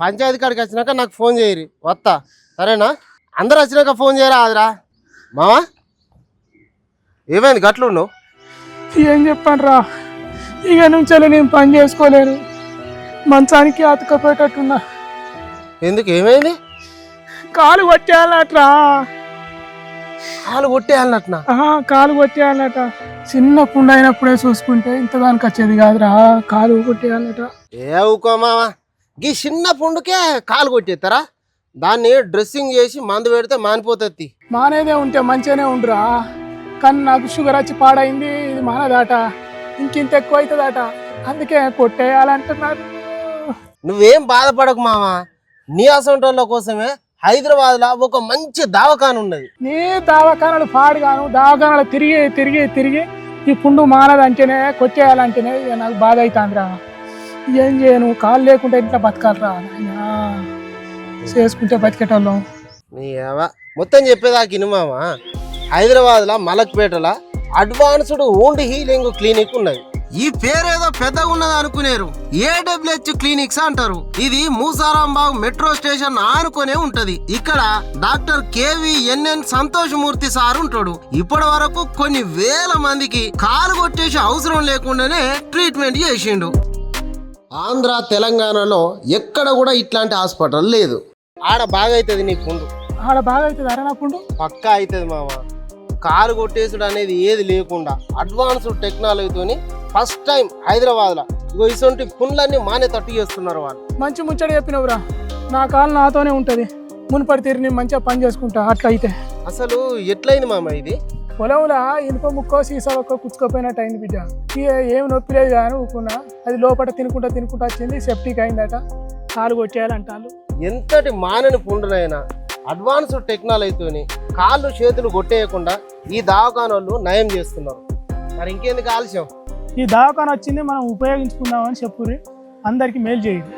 పంచాయతీ కాడికి వచ్చినాక నాకు ఫోన్ చేయరు. వస్తా సరేనా? అందరు వచ్చినాక ఫోన్ చేయరా ఆదిరా? మావా? ఏమైంది? గట్లు నువ్వు ఏం చెప్పాను రా ఇక నుంచి నేను పని చేసుకోలేను. మంచానికి అతుకపోయేటట్టున్నా ఎందుకు? ఏమైంది? కాలు కొట్టేయాలట్రా. కాలు కొట్టేయాలన్నట్టునా? ఆహా, కాలు కొట్టేయాలట. చిన్న పుండు అయినప్పుడే చూసుకుంటే ఇంతదానికి వచ్చేది కాదురా. కాలు కొట్టేయాలట. ఏ ఊకో మావా? గీ చిన్న పుండుకే కాలు కొట్టేస్తారా దాన్ని డ్రెస్సింగ్ చేసి మందు పెడితే మానిపోతుంది మానేదే ఉంటే మంచిగానే ఉండురా. కానీ నాకు షుగర్ వచ్చి పాడైంది ఇది మానదాట. ఇంకింత ఎక్కువ అవుతుందట అందుకే కొట్టేయాలంటున్నారు. నువ్వేం బాధపడకు మావా నీ అసంటోళ్ళ కోసమే హైదరాబాద్లో ఒక మంచి దవాఖాన ఉన్నది. నీ దవాఖానాలు పాడుగాను దవాఖానాలు తిరిగి తిరిగి తిరిగి ఈ పుండు మానదంటేనే కొట్టేయాలంటేనే నాకు బాధ అవుతుందిరా ఏం చేయను? కాలు లేకుంటే ఇంట్లో బతకాలరా చేసుకుంటే బతికేటోళ్ళం. నీ మొత్తం చెప్పేదాకా ఇనుమామా హైదరాబాద్ హైదరాబాద్లో మలక్పేటలో అడ్వాన్స్డ్ ఓండ్ హీలింగ్ క్లినిక్ ఉన్నది. ఈ పేరేదో పెద్దగా ఉన్నది అనుకునేరు. ఏడబ్ల్యూహెచ్ క్లినిక్స్ అంటారు. ఇది మూసారాంబాగ్ మెట్రో స్టేషన్ ఆనుకునే ఉంటది. ఇక్కడ doctor KV NN Santosh Murthy sir ఉంటాడు. ఇప్పటి వరకు కొన్ని వేల మందికి కాలు కొట్టేసి అవసరం లేకుండానే ట్రీట్మెంట్ చేసిండు. ఆంధ్ర తెలంగాణలో ఎక్కడ కూడా ఇట్లాంటి హాస్పిటల్ లేదు. ఆడ బాగా అవుతుంది నీ పుండు. ఆడ బాగా అవుతుంది అరే నా పుండు? పక్కా అవుతుంది మామ. కారు కొట్టేసుడు అనేది ఏది లేకుండా అడ్వాన్స్డ్ టెక్నాలజీతోని ఫస్ట్ టైం హైదరాబాద్లో ఇగో ఇటువంటి పుండ్లన్నీ మానే తట్టు చేస్తున్నారు వాళ్ళు. మంచి ముచ్చట చెప్పినవురా. నా కాలు నాతోనే ఉంటుంది. మునుపటి తీరు నేను మంచిగా పని చేసుకుంటా అట్లా అయితే అసలు ఎట్లయింది మామ ఇది? పొలంలో ఇనుప ముక్కో సీసా ఒక్క కుచ్చుకోపోయినట్టు అయింది బిడ్డ. ఇక ఏం నొప్పి లేదు కానీ ఊకున్నా. అది లోపల తినుకుంటా తినుకుంటా వచ్చింది సెప్టిక్ అయిందట. కాలు కొట్టేయాలంటారు ఎంతటి మానని పుండునైనా అడ్వాన్స్డ్ టెక్నాలజీతోని కాళ్ళు చేతులు కొట్టేయకుండా ఈ దవాఖానోళ్ళు నయం చేస్తున్నారు. మరి ఇంకెందుకు ఆలస్యం? ఈ దవాఖాన వచ్చింది మనం ఉపయోగించుకుందామని చెప్పుర్రి. అందరికీ మేలు చేయండి